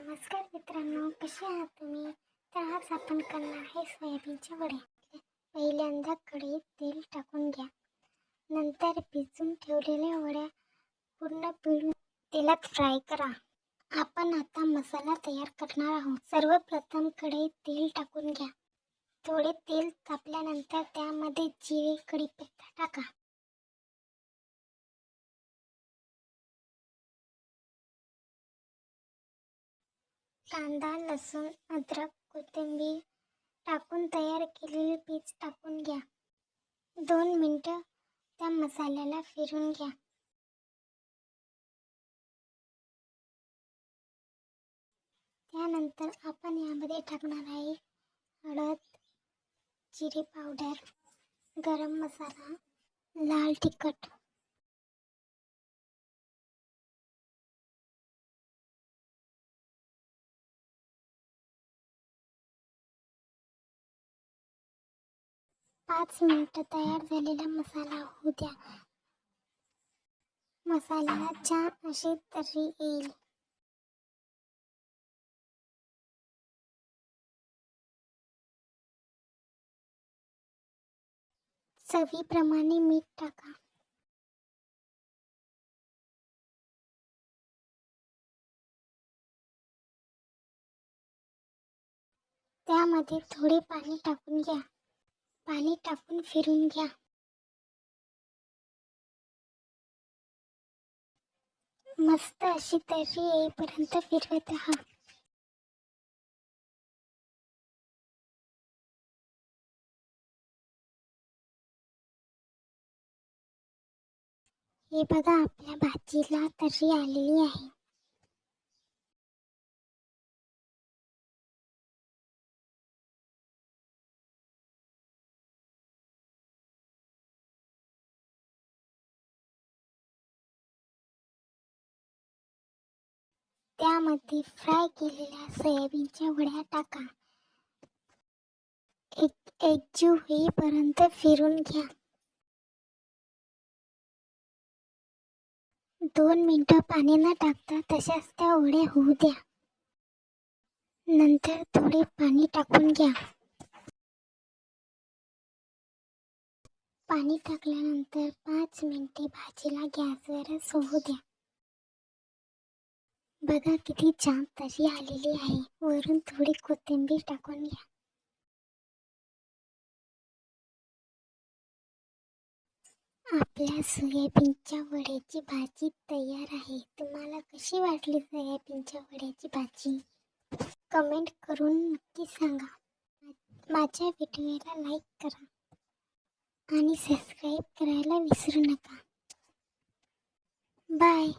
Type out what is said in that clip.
नमस्कार मित्रांनो कसे आहात तुम्ही? तर आज आपण करणार आहे सोयाबीनच्या वड्या पहिल्यांदा कढईत तेल टाकून घ्या. नंतर भिजून ठेवलेल्या वड्या पूर्ण पिळून तेलात फ्राय करा. आपण आता मसाला तयार करणार आहोत. सर्वप्रथम कढईत तेल टाकून घ्या. थोडे तेल तापल्यानंतर त्यामध्ये जिरे कढीपत्ता टाका. कांदा लसूण अद्रक कोथिंबीर टाकून तयार केलेले पीच टाकून घ्या. दोन मिनटं त्या मसाल्याला फिरून घ्या. त्यानंतर आपण यामध्ये टाकणार आहे हळद जिरे पावडर गरम मसाला लाल तिखट. पाच मिनिटं तयार झालेला मसाला होऊ द्या. मसाल्याला छान अशी तर्री येईल. चवीप्रमाणे मीठ टाका. त्यामध्ये थोडे पाणी टाकून घ्या. पाणी टाकून फिरून घ्या. मस्त अशी तर्री येईपर्यंत फिरवत राहा. हे बघा आपल्या भाजीला तर्री आलेली आहे. त्यामध्ये फ्राय केलेल्या सोयाबीनच्या वड्या टाका. एक एकजीव होईपर्यंत फिरून घ्या. दोन मिनटं पाणी न टाकता तशाच त्या वड्या होऊ द्या. नंतर थोडे पाणी टाकून घ्या. पाणी टाकल्यानंतर पाच मिनिटे भाजीला गॅसवरच होऊ द्या. बघा किती छान तशी आलेली आहे. वरून थोडी कोथिंबीर टाकून घ्या. आपल्या सोयाबीनच्या वड्याची भाजी तयार आहे. तुम्हाला कशी वाटली सोयाबीनच्या वड्याची भाजी? कमेंट करून नक्की सांगा. माझ्या व्हिडिओला लाईक करा आणि सबस्क्राईब करायला विसरू नका. बाय.